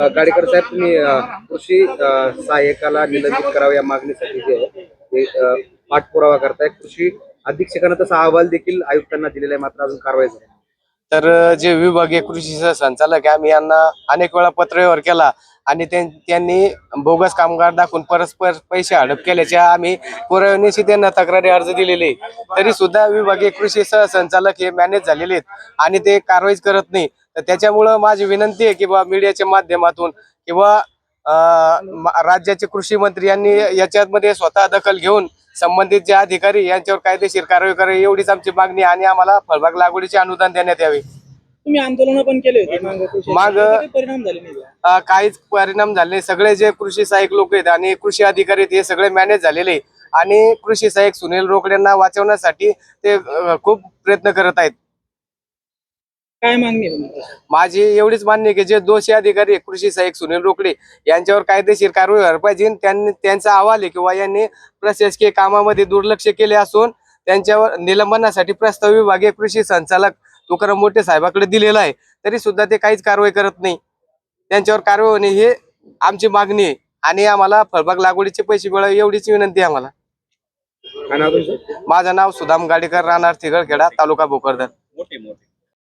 गाडेकर साहेब तुम्ही कृषी सहाय्यकाला निलंबित करावं या मागणीसाठी जे आहे ते पाठपुरावा करताय. कृषी अधीक्षकांना तसा अहवाल देखील आयुक्तांना दिलेला आहे मात्र अजून कारवाई झाली तर जे विभागीय कृषी संचालक आहे आम्ही यांना अनेक वेळा पत्रव्यवहार केला. आणि त्यां- त्यांनी बोगस कामगार दाखवून परस्पर पैसे हडप केल्याच्या आम्ही पुराव्यानिशी त्यांना तक्रारी अर्ज दिलेले. तरी सुद्धा विभागीय कृषी सहसंचालक हे मॅनेज झालेले आहेत आणि ते कारवाईच करत नाही. तर त्याच्यामुळं माझी विनंती आहे की बा मीडियाच्या माध्यमातून किंवा राज्याचे कृषी मंत्री यांनी याच्यामध्ये स्वतः दखल घेऊन संबंधित जे अधिकारी यांच्यावर कायदेशीर कारवाई करावी एवढीच आमची मागणी आणि आम्हाला फळबाग लागवडीचे अनुदान देण्यात यावे. तुम्ही आंदोलन पण केले होते मागं परिणाम झाले नाही का? काहीच परिणाम झाले नाही. सगळे जे कृषी सहाय्यक लोक आहेत आणि कृषी अधिकारी आहेत हे सगळे मॅनेज झालेले. आणि कृषी सहाय्यक सुनील रोकड्यांना वाचवण्यासाठी ते अ, खूप प्रयत्न करत आहेत काय मागणी आहे? माझी एवढीच मान्य आहे की जे दोषी अधिकारी आहे, कृषी सहाय्यक सुनील रोकडे यांच्यावर कायदेशीर कारवाई व्हायला पाहिजे त्यांनी त्यांचा अहवाल आहे किंवा यांनी प्रशासकीय कामामध्ये दुर्लक्ष केले असून त्यांच्यावर निलंबनासाठी प्रस्ताव विभागीय कृषी संचालक तुकाराम मोठे साहेबाकडे दिलेला आहे तरी सुद्धा ते काहीच कारवाई करत नाही. त्यांच्यावर कारवाई होणे हे आमची मागणी आहे आणि आम्हाला फळबाग लागवडीचे पैसे मिळावे एवढीच विनंती आहे आम्हाला. माझं नाव सुदाम गाडीकर राहणार थिगळखेडा तालुका भोकरदन. मोठे मोठे.